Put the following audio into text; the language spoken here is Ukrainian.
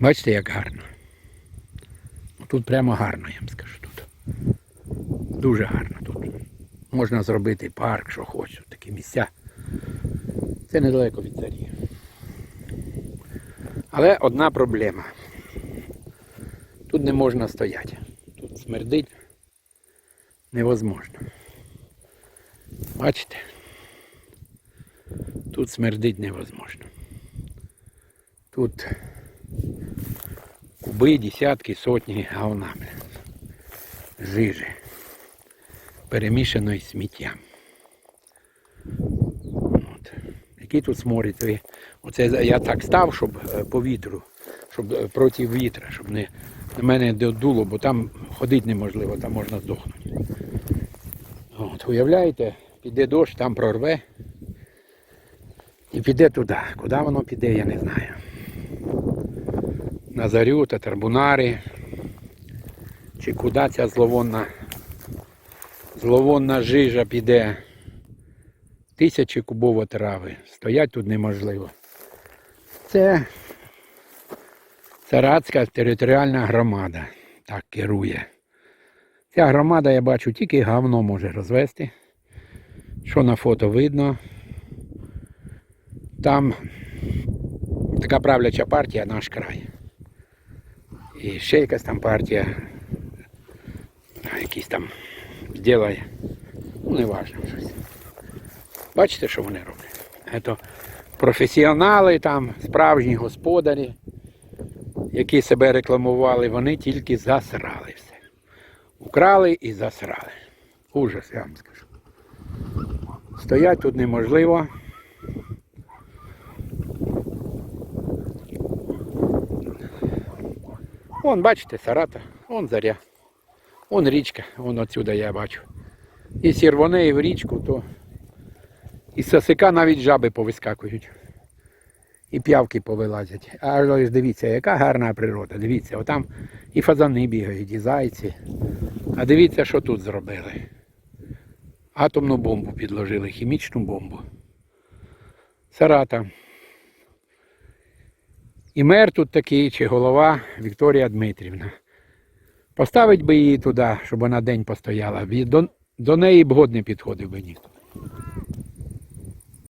Бачите, як гарно. Тут прямо гарно, я вам скажу тут. Дуже гарно тут. Можна зробити парк, що хочеш, такі місця. Це недалеко від царів. Але одна проблема. Тут не можна стояти. Тут смердить невозможно. Бачите? Тут смердить невозможно. Тут куби, десятки, сотні говна. Жижи. Перемішаної сміттям. От. Який тут сморід? Оце я так став, щоб е, по вітру, щоб е, проти вітра, щоб не на мене не дуло, бо там ходити неможливо, там можна здохнути. От, уявляєте, піде дощ, там прорве. І піде туди. Куди воно піде, я не знаю. На та тарбунари. Чи куди ця зловонна, зловонна жижа піде. Тисячі кубово трави. Стоять тут неможливо. Це Царацька територіальна громада так керує. Ця громада, я бачу, тільки говно може розвести. Що на фото видно. Там така правляча партія наш край. І ще якась там партія, якісь там зділає. Ну, не важно щось. Бачите, що вони роблять? Це професіонали там, справжні господарі, які себе рекламували, вони тільки засрали все. Украли і засрали. Ужас, я вам скажу. Стоять тут неможливо. Вон, бачите, Сарата, вон заря. Вон річка, вон отсюда я бачу. Якщо рвоне і в річку, то із сосика навіть жаби повискакують. І п'явки повилазять. Але ж дивіться, яка гарна природа. Дивіться, отам і фазани бігають, і зайці. А дивіться, що тут зробили. Атомну бомбу підложили, хімічну бомбу. Сарата. І мер тут такий, чи голова Вікторія Дмитрівна. Поставить би її туди, щоб вона день постояла. До, до неї б год не підходив би ніхто.